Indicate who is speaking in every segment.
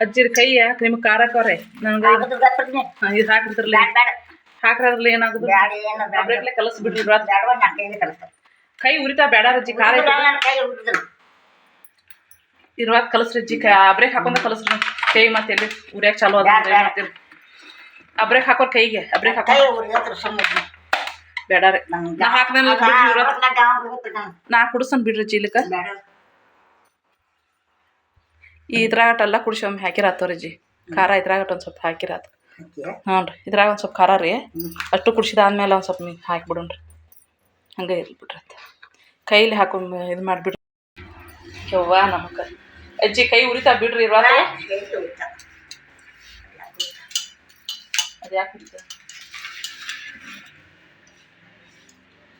Speaker 1: ಅಜ್ಜಿರ ಕೈ ಯಾಕೆ ನಿಮ್ಗೆ ಖಾರ ಹಾಕವ್ರೆ ನನಗೆ
Speaker 2: ಆಗುದು ಗಪ್ಪಡ್ನೆ.
Speaker 1: ಇದು ಹಾಕಿದ್ರಲ್ಲ
Speaker 2: ಬ್ಯಾಡ್ ಬ್ಯಾಡ.
Speaker 1: ಹಾಕ್ರದ್ರಲ್ಲ ಏನಾಗುದು
Speaker 2: ಬ್ಯಾಡ ಏನು ಬ್ಯಾಡ.
Speaker 1: ಒಬ್ರೇ ಕಲಸ್ ಬಿಡ್ರಿ ಇವತ್ತು.
Speaker 2: ಬ್ಯಾಡವ್ವ, ನಾ ಕೈಲಿ ಕಲಿಸ್ತೆ.
Speaker 1: ಕೈ ಉರಿತಾ ಬೇಡ ಅಜ್ಜಿ ಖಾರ
Speaker 2: ಹುಡುಗ್ರು
Speaker 1: ಐತಿ
Speaker 2: ನನ್ನ ಕೈ ಹುಡುಗ್ರು.
Speaker 1: ಇರುವಾಗ ಕಲಸ್ರಿ ಅಜ್ಜಿ ಅಬ್ರೇಕ್ ಹಾಕೊಂಡ ಕಲಸ್ರಿ ಕೈ ಮತ್ತೆ ಎಲ್ಲಿ ಉರಿಯಾಕ ಚಾಲು ಅದ
Speaker 2: ಬ್ಯಾಡ, ಬ್ಯಾಡ.
Speaker 1: ಮಾಡ್ತೀರಿ ಅಬ್ರೇಕ್ ಹಾಕೋರ್ ಕೈಗೆ ಅಬ್ರೇಕ್ ಹಾಕೋ
Speaker 2: ಕೈ ಉರಿಯೋದ್ರ ಸುಮ್ನೆ.
Speaker 1: ಬೇಡ ರೀ
Speaker 2: ನಂಗ್
Speaker 1: ನಾ ಹಾಕ್ದಂಗ
Speaker 2: ಅದ
Speaker 1: ಬಿಡ್ರಿ ಇವ್ರ
Speaker 2: ಅವತ್ತ ಗಾಂವ್ ಹೋಗುತ್ತೆ ನಾನು.
Speaker 1: ನಾ ಕುಡಿಸನ್ ಬಿಡ್ರಿ ಅಜ್ಜಿ ಇಲ್ಲಕ
Speaker 2: ಬ್ಯಾಡ.
Speaker 1: ಈ ಇದ್ರಾಗಟ ಎಲ್ಲ ಕುಡಿಸಿ ಒಮ್ಮೆ ರೀ ಖಾರ ಇದ್ರಾಗಟ್ ಒಂದು ಸ್ವಲ್ಪ ಹಾಕಿರಾತ? ಹ್ಞೂ ರೀ ಇದ್ರಾಗ ಒಂದು ಸ್ವಲ್ಪ ಖಾರ ರೀ. ಅಷ್ಟು ಕುಡಿಸಿದಾದ್ಮೇಲೆ ಒಂದು ಸ್ವಲ್ಪ ನೀವು ಹಾಕಿಬಿಡೋಣ್ರಿ. ಹಂಗೆ ಇರ್ಲಿ ಬಿಡ್ರಿ ಕೈಲಿ ಹಾಕೊಂಡ್ ಇದು ಮಾಡಿಬಿಡ್ರಿ. ಯವ್ವ ನಮಗೆ ಅಜ್ಜಿ ಕೈ ಉರಿತಾ ಬಿಡ್ರಿ ಇರುವ
Speaker 2: ಅದ್ಯಾಕೆ ಉರಿತ.
Speaker 1: ಅದು ಯಾಕೆ ಉರಿತ?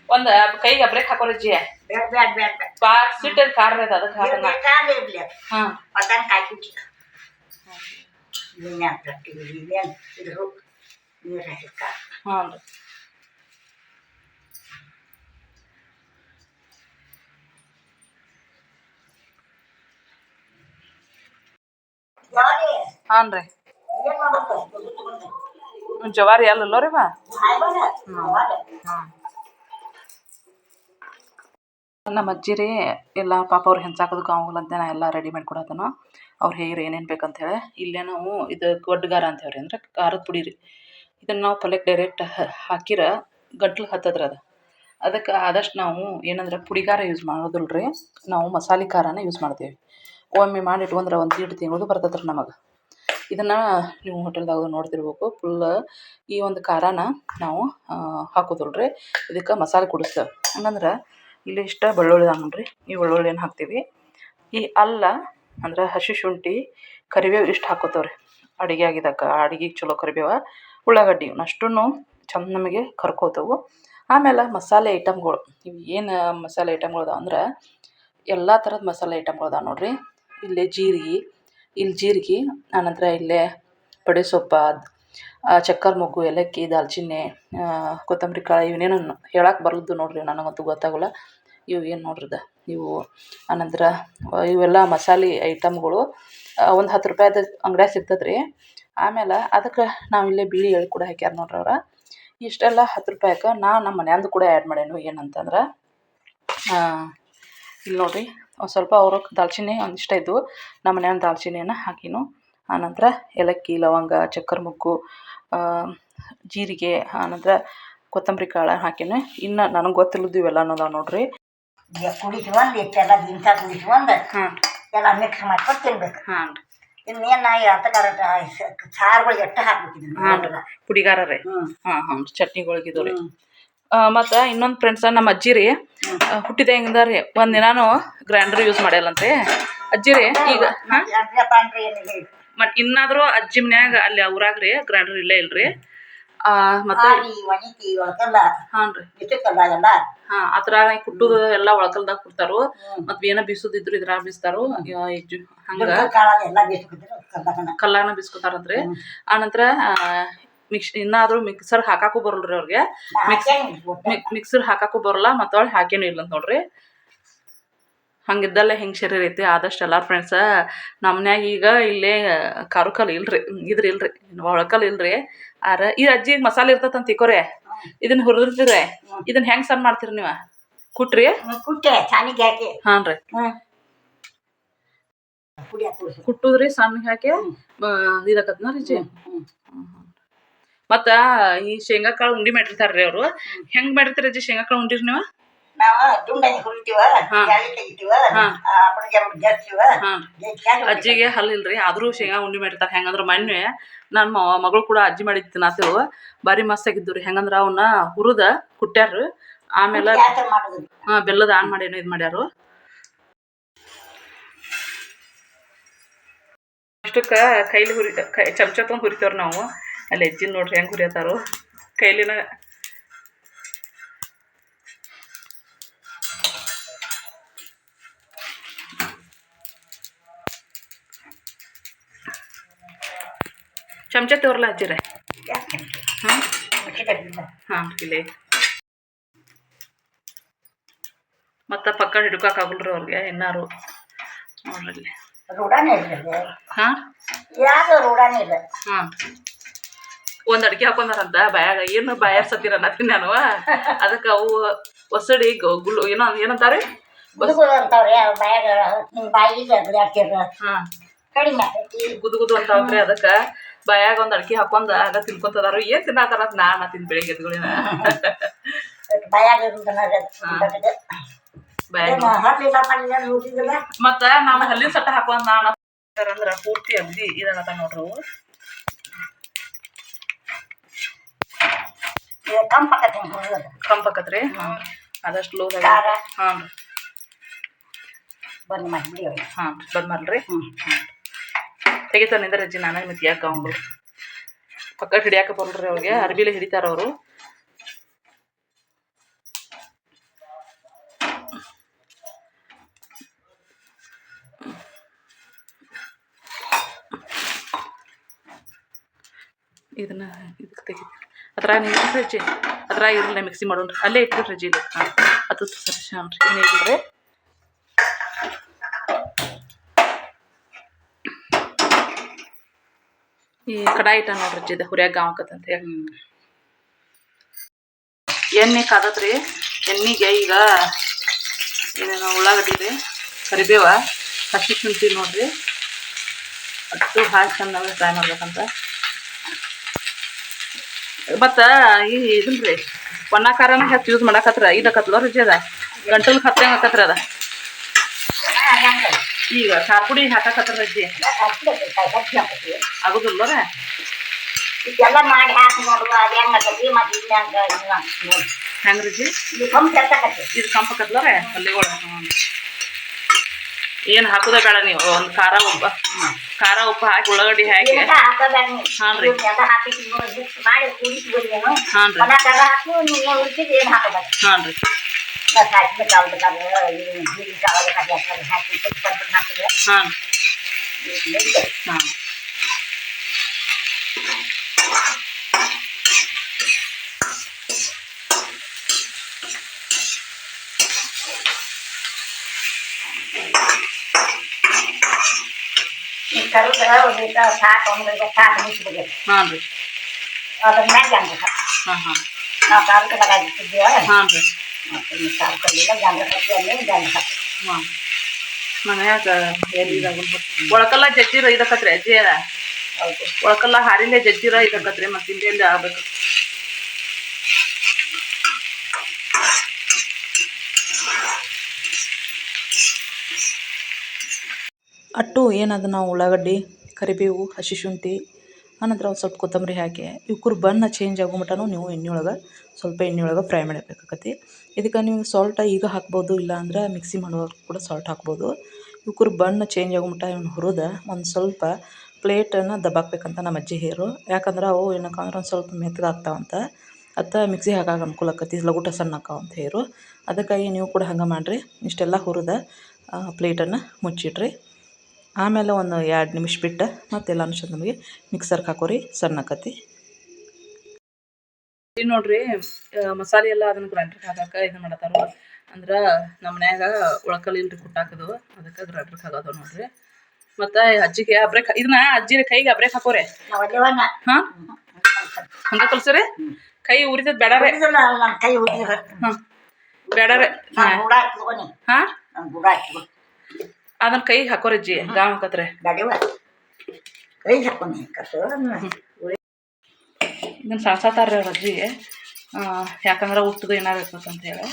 Speaker 1: ಒಂದು ಕೈಗೆ ಬ್ರೇಕ್ ಹಾಕೋರಿ ಅಜ್ಜಿ.
Speaker 2: ಬ್ಯಾಡ, ಬ್ಯಾಡ, ಬ್ಯಾಡ, ಬ್ಯಾಡ.
Speaker 1: ಬಾ ಸಿಟ್ಟಲ್ಲಿ ಖಾರ ರೀ ಅದು ಅದಕ್ಕೆ
Speaker 2: ಇದು
Speaker 1: ಹಾಕೋಣ
Speaker 2: ಬೇಕಾದ್ರೆ ಇರ್ಲಿ ಅದು.
Speaker 1: ಹಾಂ
Speaker 2: ಒದ್ದಾನ್ ಕಾಯ್ಬಿಟ್ಟು. ಇದನ್ನ ಹಾಕ್ಬಿಟ್ಟು ಇದೇನ್ ಇದ್ರು ನೀರ್ ಹಾಕಿಕ್ಕ.
Speaker 1: ಹಾಂ ರೀ. ಜವಾರಿ ಅಲ್ಲಲ್ಲ ರೀ
Speaker 2: ಬಂದ.
Speaker 1: ನಮ್ಮ ಅಜ್ಜಿ ರೀ ಎಲ್ಲ ಪಾಪ ಅವ್ರು ಹೆಂಚಾಕೋದಕ್ಕೆ ಅಂತ ನಾ ಎಲ್ಲ ರೆಡಿ ಮಾಡಿ ಕೊಡತನ ಅವ್ರು ಹೇಗೆ ಏನೇನು ಬೇಕಂತೇಳಿ. ಇಲ್ಲೇ ನಾವು ಇದು ಗೊಡ್ಡಗಾರ ಅಂತ ರೀ ಅಂದ್ರೆ ಖಾರದ ಪುಡಿ ರೀ. ಇದನ್ನು ನಾವು ಪಲ್ಯಕ್ಕೆ ಡೈರೆಕ್ಟ್ ಹಾಕಿರ ಗಂಟ್ಲು ಹತ್ತದ್ರ ಅದು. ಅದಕ್ಕೆ ಆದಷ್ಟು ನಾವು ಏನಂದ್ರೆ ಪುಡಿಗಾರ ಯೂಸ್ ಮಾಡೋದಿಲ್ಲ ರೀ ನಾವು ಮಸಾಲೆ ಖಾರನ ಯೂಸ್ ಮಾಡ್ತೀವಿ. ಒಮ್ಮೆ ಮಾಡಿ ಇಟ್ಕೊಂಡ್ರೆ ಒಂದು ಎರಡು ತಿಂಗಳು ಬರ್ತೈತೆ ರೀ ನಮಗೆ. ಇದನ್ನು ನೀವು ಹೋಟೆಲ್ದಾಗ ನೋಡ್ತಿರ್ಬೇಕು. ಫುಲ್ ಈ ಒಂದು ಖಾರನ ನಾವು ಹಾಕೋದಿಲ್ಲ ರೀ ಇದಕ್ಕೆ ಮಸಾಲೆ ಕುಡಿಸ್ತೇವೆ ಹಂಗಂದ್ರೆ ಇಲ್ಲಿ ಇಷ್ಟ ಬೆಳ್ಳುಳ್ಳಿ ನೋಡ್ರಿ. ಈ ಬೆಳ್ಳುಳ್ಳಿನ ಹಾಕ್ತೀವಿ? ಈ ಅಲ್ಲ ಅಂದ್ರೆ ಹಸಿ ಶುಂಠಿ, ಕರಿಬೇವು ಇಷ್ಟು ಹಾಕೋತೇವ್ರಿ. ಅಡುಗೆ ಆಗಿದಾಗ ಅಡುಗೆಗೆ ಚಲೋ ಕರಿಬೇವು, ಉಳ್ಳಾಗಡ್ಡಿ ಅಷ್ಟೂ ಚಂದ ನಮಗೆ ಕರ್ಕೋತವು. ಆಮೇಲೆ ಮಸಾಲೆ ಐಟಮ್ಗಳು, ಇವು ಏನು ಮಸಾಲೆ ಐಟಮ್ಗಳು ಅದಾವ ಅಂದ್ರೆ ಎಲ್ಲ ಥರದ ಮಸಾಲೆ ಐಟಮ್ಗಳು ಅದಾವ ನೋಡ್ರಿ. ಇಲ್ಲಿ ಜೀರಿಗೆ ಇಲ್ಲಿ ಜೀರಿಗೆ, ಆನಂತರ ಇಲ್ಲೇ ಪಡೆ ಚಕ್ಕರ್ ಮೊಗ್ಗು, ಏಲಕ್ಕಿ, ದಾಲ್ಚಿನ್ನಿ ಕೊತ್ತಂಬರಿ ಕಾಳು ಇವನ್ನೇನು ಹೇಳಕ್ಕೆ ಬರಲ್ದು ನೋಡ್ರಿ ನನಗಂತೂ ಗೊತ್ತಾಗಲ್ಲ. ಇವು ಏನು ನೋಡ್ರಿದ ಇವು ಆನಂತರ ಇವೆಲ್ಲ ಮಸಾಲೆ ಐಟಮ್ಗಳು ಒಂದು ಹತ್ತು ರೂಪಾಯ್ದು ಅಂಗಡ್ಯಾಗ ಸಿಗ್ತದೆ ರೀ ಆಮೇಲೆ ಅದಕ್ಕೆ ಇಲ್ಲೇ ಬೀಳಿ ಎಳ್ಳು ಕೂಡ ಹಾಕ್ಯಾರ ನೋಡ್ರಿ ಅವ್ರ. ಇಷ್ಟೆಲ್ಲ ಹತ್ತು ರೂಪಾಯಿಗೆ ನಾ ನಮ್ಮ ಮನೆಯಂದು ಕೂಡ ಆ್ಯಡ್ ಮಾಡೇನು ಏನಂತಂದ್ರೆ. ಇಲ್ಲಿ ನೋಡಿರಿ, ಒಂದು ಸ್ವಲ್ಪ ಅವ್ರ ದಾಲ್ಚಿನ್ನಿ ಒಂದಿಷ್ಟ ಇದ್ವು. ನಮ್ಮ ಮನ್ಯಾನ ದಾಲ್ಚಿನ್ನಿಯನ್ನು ಹಾಕಿನು. ಆನಂತರ ಏಲಕ್ಕಿ ಲವಂಗ ಚಕ್ಕರ್ ಮೊಗ್ಗು ಜೀರಿಗೆ ಆನಂತರ ಕೊತ್ತಂಬರಿ ಕಾಳು ಹಾಕಿನಿ ಇನ್ನು ನನಗೆ ಗೊತ್ತಿಲ್ಲದ್ದು ಇವೆಲ್ಲ ಅನ್ನೋದಾವ ನೋಡ್ರಿ.
Speaker 2: ಕುಡಿಸ್ಕೊಂಡ್ ಇಷ್ಟೆಲ್ಲ ದಿನಸ ಕುಡಿಸ್ಕೊಂಡ್
Speaker 1: ಹಾಂ.
Speaker 2: ಎಲ್ಲ ಮಿಕ್ಸ್ ಮಾಡ್ಕೊಂಡು ತಿನ್ಬೇಕು.
Speaker 1: ಹಾಂ ರೀ.
Speaker 2: ಇನ್ನೇನು ನಾ ಯಾತಕಾರ ಸಾರುಗಳು ಎಷ್ಟು ಹಾಕ್ಬಿಟ್ಟಿದ್ದೀನಿ
Speaker 1: ಹಾಂ ರೀ. ಪುಡಿಗಾರ ರೀ. ಹಾಂ ಹಾಂ ಚಟ್ನಿಗಳಿಗಿದ್ದು ರೀ. ಮತ್ತು ಇನ್ನೊಂದು ಫ್ರೆಂಡ್ಸ ನಮ್ಮ ಅಜ್ಜಿ ರೀ. ಹುಟ್ಟಿದ ಹೆಂಗದ ರೀ? ಒಂದು ದಿನಾನು ಗ್ರೈಂಡರ್ ಯೂಸ್ ಮಾಡ್ಯಾಲಂತೆ ಅಜ್ಜಿ ರೀ ಈಗ ಹಾಂ?
Speaker 2: ಪಾಂಡ್ರಿ ಇನ್ನಾದ್ರೂ
Speaker 1: ಮತ್ತು ಇನ್ನಾದರೂ ಅಜ್ಜಿ ಮನ್ಯಾಗ ಅಲ್ಲಿ ಊರಾಗ ರೀ ಗ್ರೈಂಡರ್ ಇಲ್ಲೇ ಇಲ್ರಿ.
Speaker 2: ಆ ಮತ್ತೆ
Speaker 1: ಹಾಂ ಥರ ಕುಟ್ಟುದು ಎಲ್ಲ ಒಳಕಲ್ದಾಗ ಕುಡ್ತಾರು. ಮತ್ ಏನ ಬೀಸೋದಿದ್ರು ಇದ್ರಾಗ ಬೀಸ್ತಾರು. ಹಂಗ. ಕಲ್ಲಾಗನ. ಬೀಸ್ಕೊತಾರಂತ್ರಿ. ಆನಂತರ ಮಿಕ್ಸ್ ಇನ್ನಾದ್ರೂ ಮಿಕ್ಸರ್ ಹಾಕಾಕು ಬರಲ್ರಿ ಅವ್ರಿಗೆ. ಮಿಕ್ಸ್ ಮಿಕ್ಸರ್ ಹಾಕಾಕು ಬರಲ್ಲ ಮತ್ತ ಅವ್ಳು ಹಾಕೇನು ಇಲ್ಲ ಅಂತ ನೋಡ್ರಿ. ಹಂಗಿದ್ದಲ್ಲೇ ಹೆಂಗ್ ಶರೀರ ಐತಿ? ಆದಷ್ಟು ಎಲ್ಲಾರು ಫ್ರೆಂಡ್ಸ ನಮ್ಮನ್ಯಾಗ ಈಗ ಇಲ್ಲೇ ಕಾರುಕಲ್ ಇಲ್ರಿ ಇದ್ರ ಇಲ್ರಿ ಒಳಕಲ್ ಇಲ್ರಿ. ಆರ ಈ ಅಜ್ಜಿ ಮಸಾಲೆ ಇರ್ತೈತೆ ಅಂತ ತಿಕೋರಿ ಇದನ್ನ ಹುರಿದಿರ್ತೀರಿ? ಇದನ್ನ ಹೆಂಗ್ ಸಣ್ಣ ಮಾಡ್ತೀರಿ ನೀವು? ಕುಟ್ರಿ?
Speaker 2: ಕುಟ್ಟೆ ಚಾನಿಗೆ ಹಾಕಿ
Speaker 1: ಹಾಂ ರೀ. ಕುಟ್ಟುದ್ರಿ ಸಣ್ಣ ಹಾಕಿ ಇದಾಕತ್ನ ರೀ ಜಿ
Speaker 2: ಹ್ಞೂ
Speaker 1: ಈ ಶೇಂಗಾ ಕಾಳು ಉಂಡಿ ಮಾಡಿರ್ತಾರ್ರಿ ಅವರು. ಹೆಂಗ್ ಮಾಡಿರ್ತೀರಿ ಅಜ್ಜಿ ಶೇಂಗಾ ಕಾಳು ಉಂಡಿರಿ ನೀವು?
Speaker 2: ನಾವು ಹುರಿತೀವ. ಜಾಳಿ ತೆಗಿತೀವ
Speaker 1: ಅಜ್ಜಿಗೆ ಹಲ್ಲಿಲ್ರಿ ಆದರೂ ಶೇಂಗಾ ಉಂಡಿ ಮಾಡಿರ್ತಾರೆ ಹೆಂಗಂದ್ರೆ ಮೊನ್ನೆ ನನ್ನ ಮಗಳು ಕೂಡ ಅಜ್ಜಿ ಮಾಡಿದ್ದು ತಿನ್ನಾತೇವು ಭಾರಿ ಮಸ್ತ್ ಆಗಿದ್ದು ರೀ ಹೆಂಗಂದ್ರೆ ಅವನ್ನ ಹುರಿದ ಕುಟ್ಟ್ಯಾರ. ಆಮೇಲೆ ಹಾ ಬೆಲ್ಲದ ಆನ್ ಮಾಡಿ ಇದು ಮಾಡ್ಯಾರು. ಅಷ್ಟಕ್ಕೆ ಕೈಲಿ ಹುರಿ ಕೈ ಚಮಚ ತೊಗೊಂಡು ಹುರಿತೇವ್ರಿ ನಾವು. ಅಲ್ಲಿ ಅಜ್ಜಿ ನೋಡ್ರಿ ಹೆಂಗೆ ಹುರಿಯತ್ತಾರು ಕೈಲಿನ ಚಮಚ ತೋರ್ಲ ಹಚ್ಚಿರ. ಹಾಂ? ಹಾಂ ಇಲ್ಲಿ. ಮತ್ತು ಪಕ್ಕ ಅವ್ರಿಗೆ ಇನ್ನಾರು. ನೋಡ್ರಿ. ಹಾಂ? ಹಾಂ. ಒಂದು ಅಡ್ಗೆ ಹಾಕೊಂಡಾರಂತ ಬಾಯಾಗ. ಏನು ಬಾಯಾರ್ಸತ್ತೀರ ಅನ್ನತ್ತೀನಿ ನಾನು. ಅದಕ್ಕೆ ಅವು ಒಸಡಿ ಗ- ಗುಳು ಏನೋ ಏನಂತಾರೆ
Speaker 2: ಅಂತಾವ್ರಿ ಬಾಯಾಗ ಬಾಯಿಗೆ
Speaker 1: ಗುದು ಗುದು ಅಂತ ಅದಕ್ಕೆ. ಬಾಯಾಗ ಒಂದು ಅಡ್ಗೆ ಹಾಕೊಂಡ ಆಗ ತಿನ್ಕೊಂತದಾರು ಏನು ತಿನ್ನಾತಾರ ಅಂತ ನಾ ತಿನ್ ಬೆಳಿಗ್ಗೆ ಎದ್ಗಳಿನ ಮತ್ತ ನಾವು ಹಲ್ಲಿನ ಸಟ್ಟ ಹಾಕೊಂಡ್ ನಾನು ಅಂದ್ರ ಪೂರ್ತಿ ಅಗ್ದಿ ಇದಾಗತ್ತ ನೋಡ್ರಿ ಕಂಪಕತ್ರಿ ಆದಷ್ಟು ಲೋ ಹಾ.
Speaker 2: ಬಂದು ಹಾ ಅವ್ರಿಗೆ.
Speaker 1: ಹಾಂ ಬಂದ್ ಮಾಡ್ರಿ
Speaker 2: ಹ್ಞೂ
Speaker 1: ತೆಗಿತಾನೆ ನಿಂದ್ರೆ ಅಜ್ಜಿ ನಾನು ಮತ್ತೆ ಯಾಕೆ ಅವ್ರು ಪಕ್ಕ ಹಿಡಿಯಾಕ ಬರ್ರಿ ಅವ್ರಿಗೆ, ಅರ್ಬಿಲೆ ಹಿಡಿತಾರ ಅವರು. ಇದನ್ನ ಇದಕ್ಕೆ ತೆಗಿ ಅದ್ರ ರಜ್ಜಿ ಅದ್ರ ಇರಲ್ಲ ಮಿಕ್ಸಿ ಮಾಡೋಣ ಅಲ್ಲೇ ಇಟ್ಬಿಟ್ರಿ ಹಾಂ, ಅದು ಸರಿ ಶಾನ್ರಿ ಏನು ಈ ಕಡಾಯಿ ಇಟ್ಟ ನೋಡ್ರಿ ಇದು ಹುರಿಯಾಗ ಅಂತ ಹೇಳಿ. ಎಣ್ಣೆ ಕಾದತ್ರಿ, ಎಣ್ಣೆಗೆ ಈಗ ಏನೇನೋ ಉಳ್ಳಾಗಡ್ಡಿ ರೀ ಕರಿಬೇವ, ಹಸಿ ಶುಂಠಿ ನೋಡ್ರಿ. ಅಷ್ಟು ಹಾಕಿ ಚೆನ್ನಾಗಿ ಫ್ರೈ ಮಾಡ್ಬೇಕಂತ. ಮತ್ತು ಈ ಇದನ್ನ ರೀ ಹೆಚ್ಚು ಯೂಸ್ ಮಾಡಕತ್ರ ಇದಕ್ಕತ್ಲೋ ರುಚಿ ಅದ. ಗಂಟಲು ಹತ್ತಂಗೆ ಹಾಕತ್ರ ಅದ. ಈಗ ಖಾರ ಪುಡಿ ಹಾಕಕತ್ರ ರಜ್ಜಿ ಆಗುದಿಲ್ಲ
Speaker 2: ಇದೆಲ್ಲ ಮಾಡಿ ಹಾಕಿ ನೋಡುವ ಅದು ಹೆಂಗ್ ಆಕತಿ ಮತ್ತೆ ಇದು ಹೆಂಗ ಇದು ಅಂತ ನೋಡಿ.
Speaker 1: ಹೆಂಗ್ ರಜ್ಜಿ
Speaker 2: ಇದು ಕಂಪ್ ಕೆತ್ತಕತಿ
Speaker 1: ಇದು ಕಂಪಕತ್ಲ ಹಾಕಿ ಪಲ್ಯಗಳು ಹಾಕಿ ಹಾಕೋದೇ ಬೇಡ ನೀವು ಒಂದ್ ಖಾರ ಉಪ್ಪು. ಖಾರ ಉಪ್ಪು ಹಾಕಿ ಉಳ್ಳಾಗಡ್ಡಿ ಹಾಕಿ.
Speaker 2: ಇದೆಲ್ಲ ಹಾಕಬೇಡ ನೀವು
Speaker 1: ಹಾಂ ರೀ.
Speaker 2: ಇದೆಲ್ಲ ಹಾಕಿ ಮಿಕ್ಸ್ ಮಾಡಿ ಕೂಡಿಸ್ಬಿಡಿ ಏನು
Speaker 1: ಹಾಂ ರೀ
Speaker 2: ಒಣ ಖಾರ ಹಾಕು ನೀವು ಉಳಿಸಿದ ಏನು ಹಾಕಬೇಡ
Speaker 1: ಹಾಂ ರೀ
Speaker 2: ಬಸ್ ಹಾಕ್ಬೇಕು ಆಗ್ಬೇಕಾದ್ರೆ ಇದು ಜೀರಿಗೆ ಕಾವಬೇಕಾದ್ರೆ ಹಾಕಿ ಹಾಕಿ ತುಪ್ಪ ತಂದ್ಬಿಟ್ಟು ಹಾಕಿದ್ರೆ
Speaker 1: ಹಾಂ
Speaker 2: ಇದು ನಡೀತದೆ.
Speaker 1: ಹಾಂ
Speaker 2: ಈ ಕರುದ ಒಂದು ಲೀಟ ಸಾಕು ಒಂದು ಲೀಟ ಕಲ್ಲಿಲ್ಲ ಗಂಧ ಗಂಧ
Speaker 1: ಹಾಂ ಮನ್ಯಾಗ ಒಳಕಲ್ಲ ಜಜ್ಜಿರ ಇದಕ್ಕತ್ರಿ ಅಜ್ಜಿ
Speaker 2: ಹೌದು.
Speaker 1: ಒಳಕಲ್ಲ ಹಾರಿಲೆ ಜಜ್ಜಿರ ಇದಕ್ಕತ್ರಿ ಮತ್ತೆ ಹಿಂದೆ ಆಗ್ಬೇಕು. ಅಟ್ಟು ಏನದು ನಾವು ಉಳ್ಳಾಗಡ್ಡಿ ಕರಿಬೇವು ಹಸಿ ಶುಂಠಿ ಆನಂತರ ಒಂದು ಸ್ವಲ್ಪ ಕೊತ್ತಂಬರಿ ಹಾಕಿ ಇವ್ಕರು ಬಣ್ಣ ಚೇಂಜ್ ಆಗೋ ಮಟನೂ ನೀವು ಎಣ್ಣೆ ಒಳಗೆ ಸ್ವಲ್ಪ ಎಣ್ಣೆ ಒಳಗೆ ಫ್ರೈ ಮಾಡಬೇಕಾಗತ್ತೆ ಇದಕ್ಕೆ ನೀವು ಸಾಲ್ಟ ಈಗ ಹಾಕ್ಬೋದು, ಇಲ್ಲ ಅಂದ್ರೆ ಮಿಕ್ಸಿ ಮಾಡುವಾಗ ಕೂಡ ಸಾಲ್ಟ್ ಹಾಕ್ಬೋದು. ಇವ್ಕುರ್ ಬಣ್ಣ ಚೇಂಜ್ ಆಗೋ ಮಟ್ಟ ಇವ್ನ ಹುರಿದ, ಒಂದು ಸ್ವಲ್ಪ ಪ್ಲೇಟನ್ನು ದಬ್ಬಾಕ್ಬೇಕಂತ ನಮ್ಮ ಅಜ್ಜಿ ಹೇರು. ಯಾಕಂದ್ರೆ ಅವು ಏನಕ್ಕಂದ್ರೆ ಒಂದು ಸ್ವಲ್ಪ ಮೆತ್ತಗಾಗ್ತಾವಂತ ಅತ್ತ ಮಿಕ್ಸಿ ಹಾಕಾಗ ಅನುಕೂಲ ಆಕತಿ ಲಗೂಟ ಸಣ್ಣ ಅಂತ ಹೇರು. ಅದಕ್ಕಾಗಿ ನೀವು ಕೂಡ ಹಂಗೆ ಮಾಡಿರಿ. ಇಷ್ಟೆಲ್ಲ ಹುರಿದ ಪ್ಲೇಟನ್ನು ಮುಚ್ಚಿಡ್ರಿ ಆಮೇಲೆ ಒಂದು ಎರಡು ನಿಮಿಷ ಬಿಟ್ಟು ಮತ್ತೆಲ್ಲ ಅನ್ಸೋದು ನಮಗೆ. ಮಿಕ್ಸರ್ಗೆ ಹಾಕೋರಿ ಸಣ್ಣ ಆಕತಿ ನೋಡ್ರಿ ಮಸಾಲೆ ಎಲ್ಲ ಅದನ್ನ ಗ್ರೈಂಡರ್ ಹಾಕಾಕ ಇದನ್ನ ಮಾಡತ್ತಾರ ಅಂದ್ರ ನಮ್ಮ ಮನ್ಯಾಗ ಒಳಕಲ್ ಇಲ್ರಿ ಕುಟ್ಟಾಕದು ಅದಕ್ಕೆ ಗ್ರೈಂಡರ್ ಹಾಕೋದು ನೋಡ್ರಿ. ಮತ್ತ ಅಜ್ಜಿಗೆ ಅಬ್ರೇಕ್ ಇದನ್ನ ಅಜ್ಜಿ ಕೈಗೆ ಅಬ್ರೇಕ್ ಹಾಕೋರಿ.
Speaker 2: ಹಂಗ ಒಳ್ಳೆವನ್ನ
Speaker 1: ಹಾಂ? ಹಂಗೆ ಕಲ್ಸರಿ? ಕೈ ಉರಿತದ ಬೇಡಾರೆ
Speaker 2: ಕೈ
Speaker 1: ಬೇಡಾರೆ ಹಾಂ. ಅದನ್ನ ಕೈಗೆ ಹಾಕೋರಿ ಅಜ್ಜಿ ಗಾವ್ ಹಾಕತ್ರೆ
Speaker 2: ಕೈಗೆ ಕೈ ಹಾಕ್ತೀನಿ ಕಸು
Speaker 1: ಇದನ್ನ ಸಾಸಾತಾರ ಅವ್ರ ಅಜ್ಜಿ ಯಾಕಂದ್ರೆ ಹುಟ್ಟದು ಏನಾರು ಇರ್ತದಂತ ಹೇಳಿ.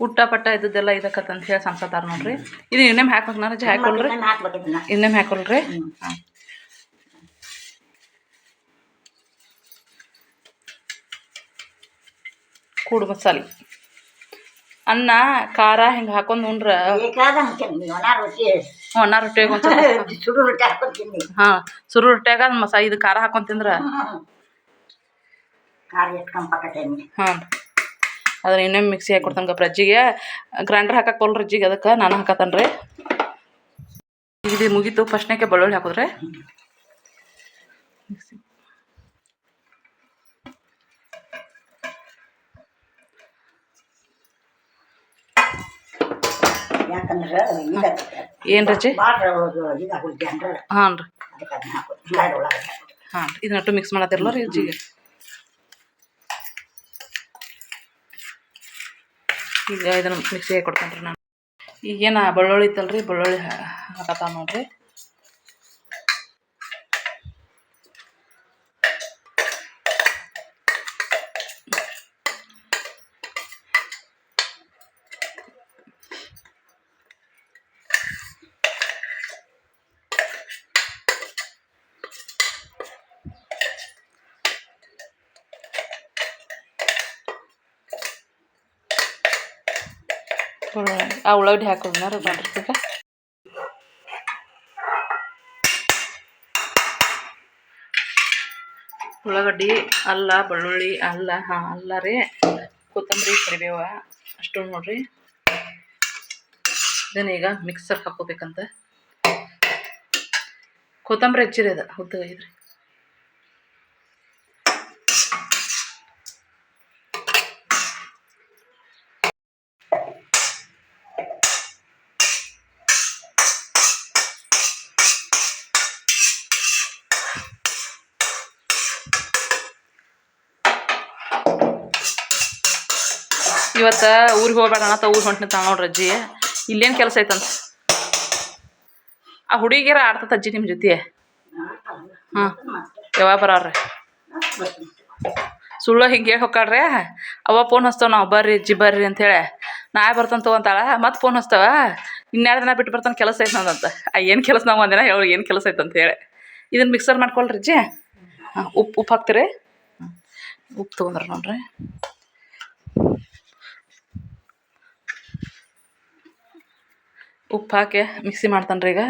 Speaker 1: ಊಟ ಪಟ್ಟ ಇದ್ದದ್ದೆಲ್ಲ ಇದಕ್ಕತ್ತ ಅಂತ ಹೇಳಿ ಸಂಸತಾರ ನೋಡ್ರಿ. ಇದು ಇನ್ನೇಮ್ ಹಾಕ್ಬೇಕು ನಾನು ಅಜ್ಜಿ? ಹಾಕೊಳ್ರಿ. ಇನ್ನೇಮ್ ಹಾಕೊಳ್ರಿ. ಕೂಡು ಮಸಾಲೆ. ಅನ್ನ ಖಾರ ಹಿಂಗೆ ಹಾಕೊಂಡು ಉಂಡ್ರ.
Speaker 2: ಒಣ
Speaker 1: ರೊಟ್ಟಿಗೆ ಒಂದು
Speaker 2: ರೊಟ್ಟಿ
Speaker 1: ಹಾಂ ಸುರು ರೊಟ್ಟಿಯಾಗ ಮಸಾ ಇದು ಖಾರ ಹಾಕೊಂಡು ತಿಂದ್ರೆ? ಹಾಂ ಅದನ್ನ ಇನ್ನೊಮ್ಮೆ ಮಿಕ್ಸಿ ಹಾಕಿ ಕೊಡ್ತಾನೆ ಗಪ್ಪ ಅಜ್ಜಿಗೆ ಗ್ರೈಂಡರ್ ಹಾಕಕ್ಕೆ ಬಲ್ರಿ ಅಜ್ಜಿಗೆ ಅದಕ್ಕೆ ನಾನು ಹಾಕತ್ತಾನೆ ರೀ. ಇದು ಮುಗೀತು ಫಸ್ಟ್ನೇಕೆ ಬೆಳ್ಳುಳ್ಳಿ ಹಾಕಿದ್ರೆ. ಏನು
Speaker 2: ಜನರ
Speaker 1: ಹಾಂ ರೀ ಹಾಂ ರೀ ಇದನ್ನಟ್ಟು ಮಿಕ್ಸ್ ಮಾಡತ್ತಿರಲ್ಲ ರೀ ಅಜ್ಜಿಗೆ ಈಗ ಇದನ್ನು ಮಿಕ್ಸಿಗೆ ಕೊಡ್ತಾನೆ ರೀ ನಾನು. ಈಗೇನು ಬೆಳ್ಳುಳ್ಳಿ ಇತ್ತಲ್ಲ ರೀ ಬೆಳ್ಳುಳ್ಳಿ ಹಾಕತ್ತ ನೋಡ್ರಿ ಬೆಳ್ಳುಳ್ಳಿ ಆ ಉಳ್ಳಾಗಡ್ಡಿ ಹಾಕೋದ್ನ ರೀ ಮಾಡ್ರಿ ಉಳ್ಳಾಗಡ್ಡಿ, ಅಲ್ಲ, ಬೆಳ್ಳುಳ್ಳಿ, ಅಲ್ಲ, ಹಾಂ, ಅಲ್ಲ ರೀ. ಕೊತ್ತಂಬರಿ, ಕರಿಬೇವ ಅಷ್ಟು ನೋಡ್ರಿ. ಇದನ್ನ ಈಗ ಮಿಕ್ಸರ್ ಹಾಕೋಬೇಕಂತ ಕೊತ್ತಂಬರಿ ಹಚ್ಚಿರಿ ಅದ ಉದ್ದಗೈದ್ರಿ ಇವತ್ತು ಊರಿಗೆ ಹೋಗ್ಬೇಡ ಅನ್ನತ್ತ ಊರು ಹೊಂಟಿನ ನೋಡ್ರಿ ಅಜ್ಜಿ ಇಲ್ಲೇನು ಕೆಲಸ ಐತಂತ? ಆ ಹುಡುಗಿಯರ ಆಡ್ತದ ಅಜ್ಜಿ ನಿಮ್ಮ ಜೊತೆ. ಹಾಂ, ಯಾವಾಗ ಬರೋರ್ರಿ ಸುಳ್ಳು ಹಿಂಗೆ ಹೇಳಿ ಅವ ಫೋನ್ ಹಚ್ತಾವ, ನಾವು ಬರ್ರಿ ಅಜ್ಜಿ, ಬರ್ರಿ ಅಂತೇಳಿ ನಾ ಬರ್ತಾನೆ ತಗೊಂತಾಳ ಮತ್ತೆ ಫೋನ್ ಹಚ್ತಾವ? ಇನ್ನೆರಡು ದಿನ ಬಿಟ್ಟು ಬರ್ತಾನೆ ಕೆಲಸ ಐತೆ ನಂದಂತ ಆ ಏನು ಕೆಲಸ ನಾವು ಒಂದಿನ ಹೇಳಿ ಏನು ಕೆಲಸ ಐತೆ ಅಂತ ಹೇಳಿ. ಇದನ್ನು ಮಿಕ್ಸರ್ ಮಾಡ್ಕೊಳ್ರಿ ಅಜ್ಜಿ. ಹಾಂ ಉಪ್ಪು ಉಪ್ಪು ಹಾಕ್ತೀರಿ? ಉಪ್ಪು ತೊಗೊಂಡ್ರಿ ನೋಡ್ರಿ. ಉಪ್ಪು ಹಾಕಿ ಮಿಕ್ಸಿ ಮಾಡ್ತಾನೆ ಈಗ.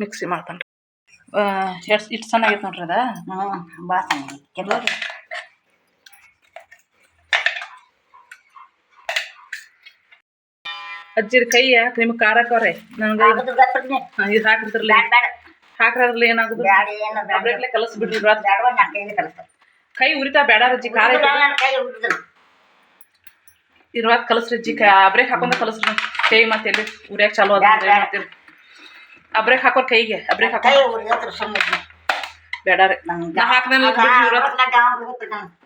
Speaker 1: ಮಿಕ್ಸಿ ಮಾಡ್ತಾನೆ ರೀ ಎಷ್ಟು ಇಷ್ಟು ಚೆನ್ನಾಗೈತೆ ನೋಡ್ರಿ ಅದ?
Speaker 2: ಹ್ಞೂ ಭಾಳ ಚೆನ್ನಾಗೈತಿ ಕೆಲವರು.
Speaker 1: ಅಜ್ಜಿರ ಕೈ ಯಾಕೆ ನಿಮ್ಗೆ ಖಾರ ಹಾಕವ್ರೆ ನನಗೆ ಇದು ಹಾಕಿರ್ತಿರ್ಲಿ ಹಾಕ್ರಾದ್ರಲ್ಲಿ ಏನಾಗುದು? ಕಲಸ್ಬಿಡ್ರಿ ಕೈ ಉರಿತಾ ಬೇಡ ಅಜ್ಜಿ ಖಾರ ಐತೆ
Speaker 2: ನನ್ನ ಕೈ ಹುಡುಗಿದ್ರು
Speaker 1: ಇರುವಾಗ ಕಲಸ್ರಿ ಕೈ ಅಬ್ರೇಕ್ ಹಾಕೊಂಡ ಕಲಸ್ರಿ ಕೈ ಮತ್ತೆ ಎಲ್ಲಿ ಉರಿಯಾಕ ಚಾಲು ಅದ ಅಬ್ರೇಕ್ ಹಾಕೋರ್ ಕೈಗೆ ಅಬ್ರೇಕ್ ಹಾಕೋ ಬೇಡ ರೀ. ನಾ ಹಾಕ್ದಲ್ಲ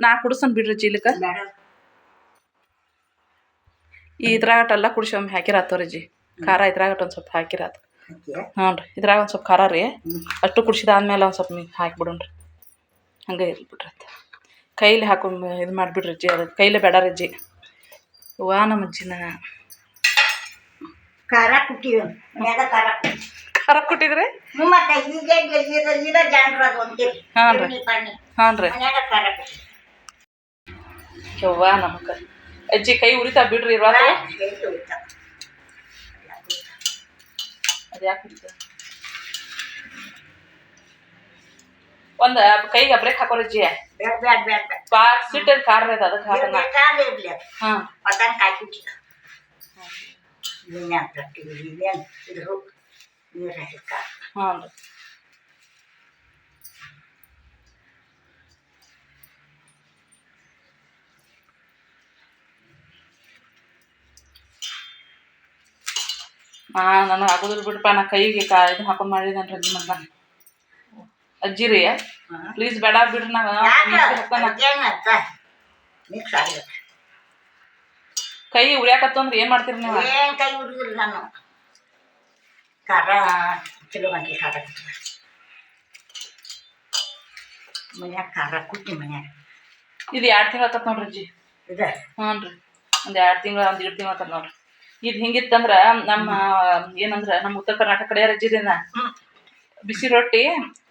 Speaker 1: ನಾ. ಕುಡಿಸನ್ ಬಿಡ್ರಿ ಚೀಲಕ್ಕ
Speaker 2: ಈ
Speaker 1: ಇದ್ರಾಗಟ ಎಲ್ಲ ಕುಡಿಸಿ ಒಮ್ಮೆ ಹಾಕಿರಾತವ್ರಿ ಜಿ ಖಾರ ಇದ್ರಾಗಟ ಒಂದ್ ಸ್ವಲ್ಪ ಹಾಕಿರಾತ
Speaker 2: ಹಾಕಿ
Speaker 1: ಹ್ಞೂ ರೀ. ಇದ್ರಾಗ ಒಂದ್ ಸ್ವಲ್ಪ ಖಾರ ರೀ. ಅಷ್ಟು ಕುಡಿಸಿದಾದ್ಮೇಲೆ ಒಂದ್ ಸ್ವಲ್ಪ ಹಾಕಿ ಹಾಕಿಬಿಡೋಣ್ರಿ ಹಂಗೆ ಬಿಡ್ರಿ ಆಯ್ತು ಕೈಲಿ ಹಾಕೊಂಡ್ ಇದು ಮಾಡ್ಬಿಡ್ರಿ ಜಿ ಅದು ಕೈಲೇ ಬೇಡ ರೀ ವಾ ನಮ್ಮ
Speaker 2: ಖಾರ ಕುಟ್ಟಿವಿ ಖಾರ
Speaker 1: ಖಾರ ಕೊಟ್ಟಿದ್ರಿ?
Speaker 2: ಹ್ಞೂ ಮತ್ತೆ ಈಗ ಈಗ ಈಗ ಜಾನ್ರ ಅದು ಅಂತೀರಿ
Speaker 1: ಹಾಂ ರೀ. ಹಾಂ ರೀ.
Speaker 2: ಮನ್ಯಾಗ ಖಾರ
Speaker 1: ಯವ್ವ ನಮಗ ಅಜ್ಜಿ ಕೈ ಉರಿತಾ ಬಿಡ್ರಿ ಇರುವಾಗ ಅದು ಯಾಕೆ ಒಂದು ಕೈಗೆ ಅಬ್ರೇಕ್ ಹಾಕೋರಿ ಅಜ್ಜಿ
Speaker 2: ಬ್ಯಾಡ ಬ್ಯಾಡ ಬ್ಯಾಡ ಬ್ಯಾಡ.
Speaker 1: ಪಾ ಸಿಟ್ಟು ಖಾರ ರೀ ಅದು ಅದಕ್ಕೆ ಹಾಕೋಣ
Speaker 2: ಬೇಕಾದ್ರೆ ಇರ್ಲಿ. ಅದು
Speaker 1: ಹಾಂ.
Speaker 2: ಮತ್ತನ್ ಕಾಯಿ ಕುಟ್ಟಿ ಇದೇನು ಹಾಕ್ತಿವಿ ಇದೇನು ಇದ್ರು. ನೀರು ಹಾಕಿಕ್ಕ
Speaker 1: ಹಾಂ ರೀ. ಹಾಂ ನನಗೆ ಆಗೋದಿಲ್ಲ ಬಿಡಪ್ಪ ನಾ ಕೈಗೆ ಕಾ ಇದು ಹಾಕೊಂಡು ಮಾಡಿದ್ದೇನೆ ಅಜ್ಜಿ ಮಗ ಅಜ್ಜಿ ರೀ ಪ್ಲೀಸ್ ಬೇಡ ಬಿಡ್ರಿ ನಾ ಹಾಕ್ತಾನ
Speaker 2: ಯಾಕೆ ಮಿಕ್ಸ್ ಆಗಿರುತ್ತೆ
Speaker 1: ಕೈ ಉಳಿಯಾಕತ್ತಂದ್ರೆ ಏನು ಮಾಡ್ತೀರಿ ನೀವು?
Speaker 2: ಏನ್ ಕೈ ಹುಡುಗಿಲ್ಲ ನಾನು. ಖಾರ ಚಲೋ ಖಾರ ಮನ್ಯಾಗ ಖಾರ ಕುಟ್ಟಿ ಮನ್ಯಾಗ.
Speaker 1: ಇದು ಎರಡು ತಿಂಗಳು ಆಕತ್ ನೋಡ್ರಿ ಅಜ್ಜಿ.
Speaker 2: ಇದೆ?
Speaker 1: ಹ್ಞೂ ರೀ. ಒಂದು ಎರಡು ತಿಂಗಳು ಒಂದು ಎರಡು ತಿಂಗಳು ಆಕತ್ ನೋಡ್ರಿ. ಇದು ಹಿಂಗಿತ್ತಂದ್ರ ನಮ್ಮ ಏನಂದ್ರ ನಮ್ಮ ಉತ್ತರ ಕರ್ನಾಟಕ ಕಡೆ ರಜ್ಜಿದಿನ ಬಿಸಿ ರೊಟ್ಟಿ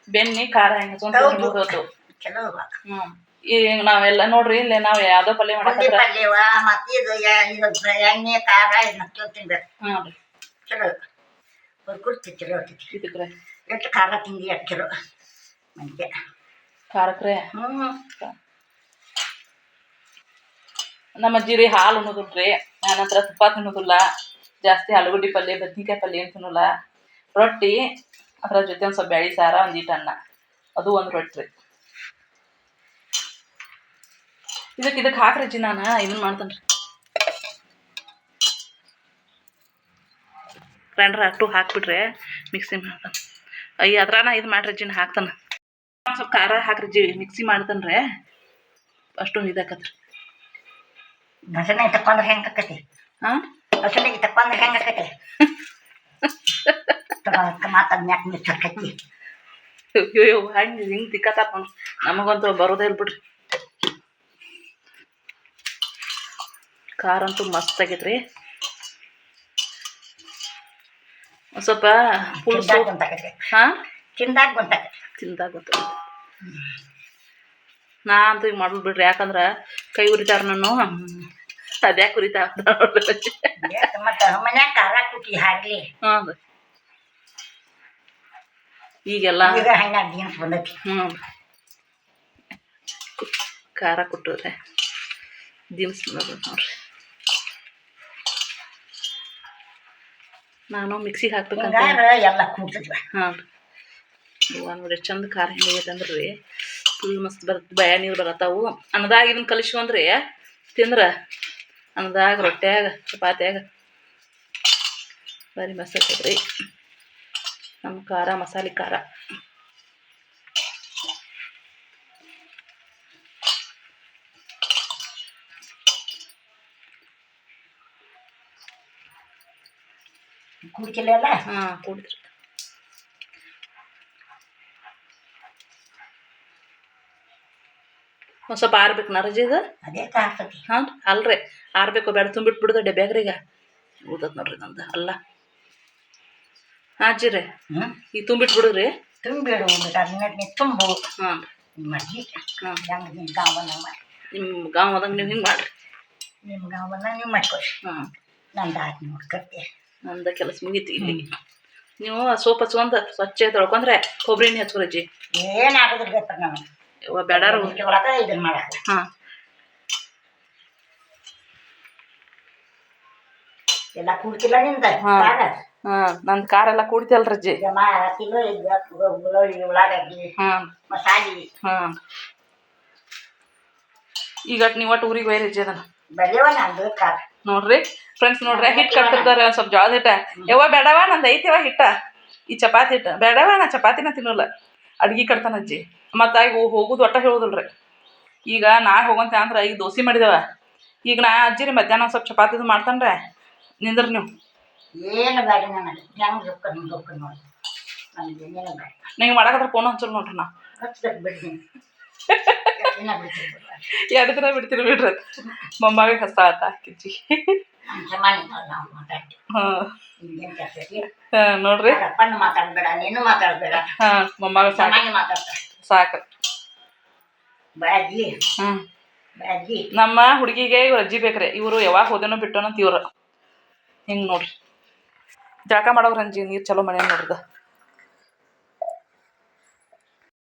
Speaker 1: ಬೆಣ್ಣೆ ಖಾರ ಹೆಂಗ
Speaker 2: ಹ್ಮ್
Speaker 1: ಮುಗಿದೋತು
Speaker 2: ಚಲೋ
Speaker 1: ಹ್ಞೂ ಈಗ ನಾವೆಲ್ಲ ನೋಡ್ರಿ ಇಲ್ಲಿ ನಾವು ಯಾವ್ದೋ ಪಲ್ಯ ಮಾಡಕ್ಕೆ
Speaker 2: ಪಲ್ಯವ ಮತ್ತೆ ಇದು ಇದು ಎಣ್ಣೆ ಖಾರ ತಿನ್ಬೇಕು.
Speaker 1: ಹ್ಞೂ ರೀ.
Speaker 2: ಚಲೋ ಬರ್ಕೊಡ್ತಿ ಚಲೋ ಇರ್ತೈತಿ
Speaker 1: ಇದಕ್ಕೆ
Speaker 2: ಎಷ್ಟು ಖಾರ ತಿಂದಿ ಎಷ್ಟು ಚಲೋ ಮಂಚೆ
Speaker 1: ಖಾರಕ್ರೆ?
Speaker 2: ಹ್ಞೂ
Speaker 1: ನಮ್ಮ ಅಜ್ಜಿರಿ ಹಾಲು ಉಣ್ಣೋದಿಲ್ರಿ ನಂತರ ತುಪ್ಪ ತಿನ್ನೋದಿಲ್ಲ. ಜಾಸ್ತಿ ಆಲೂಗಡ್ಡೆ ಪಲ್ಯ ಬದ್ನಿಕಾಯಿ ಪಲ್ಯ ತಿನ್ನೋಲ್ಲ. ರೊಟ್ಟಿ ಅದ್ರ ಜೊತೆ ಒಂದು ಸ್ವಲ್ಪ ಬ್ಯಾಳಿ ಸಾರ ಒಂದಿಟ್ಟು ಅನ್ನ. ಅದು ಒಂದು ರೊಟ್ಟಿ. ಇದಕ್ಕೆ ಇದಕ್ಕೆ ಹಾಕ್ರಿ ಜಿ ನಾನು ಇದನ್ನ ಮಾಡ್ತೇನೆ ರೀ ಗ್ರೈಂಡರ್ ಅಷ್ಟು ಹಾಕ್ಬಿಟ್ರೆ ಮಿಕ್ಸಿ ಮಾಡ್ತಾನೆ. ಅಯ್ಯ ಅದ್ರಾನ ಇದು ಮಾಡ್ರಿ ಜಿನ್ ಹಾಕ್ತಾನೆ. ಸ್ವಲ್ಪ ಖಾರ ಹಾಕ್ರಿ ಜಿ ಮಿಕ್ಸಿ ಮಾಡ್ತಾನೆ ರೀ ಅಷ್ಟೊಂದು ಇದಾಕತ್ರಿ
Speaker 2: ಭಜನೆ ತಪ್ಪಂದ್ರೆ ಹೆಂಗೆ ಆಕತಿ
Speaker 1: ಹಾಂ
Speaker 2: ಭಜನೆ ತಪ್ಪಂದ್ರೆ ಹೆಂಗೆ ಆಕತಿ ಮ್ಯಾಕ್
Speaker 1: ಅಯ್ಯೋ ಹಂಗೆ ಹಿಂಗೆ ತಿಕ್ಕತ್ತಾಪ ನಮಗಂತೂ ಬರೋದೇ ಇಲ್ಲ ಬಿಡ್ರಿ. ಖಾರ ಅಂತೂ ಮಸ್ತ್ ಆಗೈತ್ರಿ. ಸ್ವಲ್ಪ
Speaker 2: ಫುಲ್
Speaker 1: ಹಾಂ?
Speaker 2: ತಿಂದಾಗ
Speaker 1: ತಿಂದಾಗ ಗೊತ್ತಾಗುತ್ತೆ ನಾ ಅಂತೂ ಈಗ ಮಾಡ್ಬಿಡ್ ಬಿಡ್ರಿ ಯಾಕಂದ್ರೆ ಕೈ ಉರಿತಾರ ನಾನು ಅದ್ಯಾಕೆ ಉರಿತಾರ?
Speaker 2: ಮತ್ತೆ ಮನ್ಯಾಗ ಖಾರ ಕುಟ್ಟಿ ಹಾಕ್ಲಿ
Speaker 1: ಹಾಂ ಈಗೆಲ್ಲ
Speaker 2: ಈಗ ಬಂದೈತಿ.
Speaker 1: ಹ್ಞೂ ಖಾರ ಕೊಟ್ಟಿದ್ರೆ ದಿನಸ್ ಮಾಡೋದು ನೋಡ್ರಿ. ನಾನು ಮಿಕ್ಸಿಗೆ ಹಾಕ್ಬೇಕಂತ
Speaker 2: ಎಲ್ಲ
Speaker 1: ಹಾಂ. ಇವಾಗ ನೋಡಿ ಚಂದ ಖಾರ ಹೆಂಗೈತೆ ಅಂದ್ರೆ ರೀ. ಫುಲ್ ಮಸ್ತ್ ಬರುತ್ತೆ ಬಯ ನೀರು ಬರತ್ತಾವು. ಅನ್ನದಾಗ ಇದನ್ನ ಕಲಿಸ್ಕೊಂಡ್ರಿ ತಿಂದ್ರೆ. ಅನ್ನದಾಗ ರೊಟ್ಟ್ಯಾಗ ಚಪಾತ್ಯಾಗ. ಭಾರಿ ಮಸ್ತ್ ಆಗ್ತದ್ರಿ ನಮ್ಮ ಖಾರ ಮಸಾಲೆ ಖಾರ.
Speaker 2: ಕುಡ್ಕಿಲ್ಲ
Speaker 1: ಹಾಂ ಕುಡಿದ್ರಿ. ಒಂದು ಸ್ವಲ್ಪ ಆರ್ಬೇಕು ನರಜಿ ಇದು?
Speaker 2: ಅದೇ
Speaker 1: ಹಾಂ ಅಲ್ರಿ. ಆರ್ಬೇಕು ಬೇಡ ತುಂಬಿಟ್ಟು ಬಿಡ್ದು ಡಬ್ಯಾಗ್ರೀಗ ಉಳ್ದತ್ ನೋಡ್ರಿ ನಮ್ದು ಅಲ್ಲ. ಹಾಂ? ಈ ತುಂಬಿಟ್ಟು ಬಿಡ್ರಿ
Speaker 2: ತುಂಬಿಡು ಅದನ್ನ ತುಂಬು.
Speaker 1: ಹಾಂ. ಹಾಂ.
Speaker 2: ಹೆಂಗೆ ನಿಮ್ಮ ಗಾವನ್ನ ಮಾಡಿ?
Speaker 1: ನಿಮ್ಮ ಗಾಂವ್ ನೀವು ಹಿಂಗೆ ಮಾಡ್ರಿ.
Speaker 2: ನಿಮ್ಮ ಗಾವನ್ನ ನೀವು ಮಾಡ್ಕೊರಿ
Speaker 1: ಹಾಂ.
Speaker 2: ನಂದು ಆಯ್ತು ನೋಡ್ಕತ್ತೆ
Speaker 1: ನಂದು ಕೆಲಸ ಮುಗೀತು ಇಲ್ಲಿ ನೀವು ಸೋಪ್ ಹಚ್ಕೊಂಡ್ ಸ್ವಚ್ಛ ತೊಳ್ಕೊಂಡ್ರೆ ಕೊಬ್ಬರಿ ಎಣ್ಣೆ ಹಚ್ಕೊರಜ್ಜಿ
Speaker 2: ಏನಾಗೋದಿಲ್ಲ ಗೊತ್ತ
Speaker 1: ನಾವು ಬೇಡಾರು
Speaker 2: ಇದನ್ನ ಮಾಡಲ್ಲ
Speaker 1: ಹಾಂ.
Speaker 2: ಎಲ್ಲ ಕುಡ್ಕಿಲ್ಲ ನಿಂದ
Speaker 1: ಹಾ. ಹಾಂ ನಂದು ಕಾರೆಲ್ಲ ಕುಡಿತಲ್ರಿ ಅಜ್ಜಿ. ಹಾಂ. ಈಗ ನೀವು ಒಟ್ಟು ಊರಿಗೆ ಒಯ್ರಿ ಅಜ್ಜಿ ಅದನ್ನ. ನೋಡ್ರಿ ಫ್ರೆಂಡ್ಸ್ ನೋಡ್ರಿ ಹಿಟ್ ಕಟ್ತಿರ್ತಾರೆ ಒಂದ್ ಸ್ವಲ್ಪ ಜೋಳದ ಹಿಟ್ಟ. ಯವ್ವ ಬೇಡವ ನಂದು ಐತಿವ ಹಿಟ್ಟ. ಈ ಚಪಾತಿ ಹಿಟ್ಟ. ಬೇಡವ ನಾ ಚಪಾತಿನ ತಿನ್ನಲ್ಲ. ಅಡ್ಗಿ ಕಟ್ತಾನ ಅಜ್ಜಿ. ಮತ್ತು ಈಗ ಹೋಗುದು ಒಟ್ಟ ಹೇಳೋದಿಲ್ರಿ. ಈಗ ನಾ ಹೋಗಂತ ಅಂದ್ರ ಈಗ ದೋಸೆ ಮಾಡಿದವ. ಈಗ ನಾ ಅಜ್ಜಿ ರೀ ಮಧ್ಯಾಹ್ನ ಸ್ವಲ್ಪ ಚಪಾತಿದು ಮಾಡ್ತಾನ್ರೆ. ನಿಂದ್ರಿ ನೀವು.
Speaker 2: ಏನು ಬೇಡ ನನಗೆ? ಹೆಂಗೆ ದುಃಖ ನಿಮ್ಗೆ ದುಃಖ ನೋಡಿ. ನನಗೆ ಏನು ಬೇಡ
Speaker 1: ನೀವು ಮಾಡಕತ್ರ ಫೋನ್ ಹಚ್ಚಲ್ ನೋಡ್ರಿ ನಾ.
Speaker 2: ಹಚ್ಬೇಕು ಬಿಡ್ತೀನಿ ದಿನ ಬಿಡ್ತೀನಿ ಬಿಡು.
Speaker 1: ಎರಡು ದಿನ ಬಿಡ್ತೀರಿ ಬಿಡ್ರಿ. ಮೊಮ್ಮಗೆ ಕಷ್ಟ ಆತ
Speaker 2: ಕೆಲಸ
Speaker 1: ನೋಡ್ರಿ.
Speaker 2: ಮಾತಾಡಬೇಡ ನೀನು ಮಾತಾಡಬೇಡ.
Speaker 1: ಹಾಂ ಸಾಮಾನ್ಯ ಸಾಕು.
Speaker 2: ಮಾತಾಡ್ತಾರೆ
Speaker 1: ಸಾಕು. ಬ್ಯಾಗಿ
Speaker 2: ಬಾಜಿ
Speaker 1: ನಮ್ಮ ಹುಡುಗಿಗೆ ಇವ್ರು ಅಜ್ಜಿ ಬೇಕ್ರಿ. ಇವರು ಯಾವಾಗ ಹೋದೇನೋ ಬಿಟ್ಟೋನಂತ ಇವ್ರು. ಹಿಂಗೆ ನೋಡ್ರಿ. ಜಳಕ ಮಾಡೋರು ನೀರು ಚಲೋ ಮಾಡ್ಯಾನ ನೋಡ್ರಿ.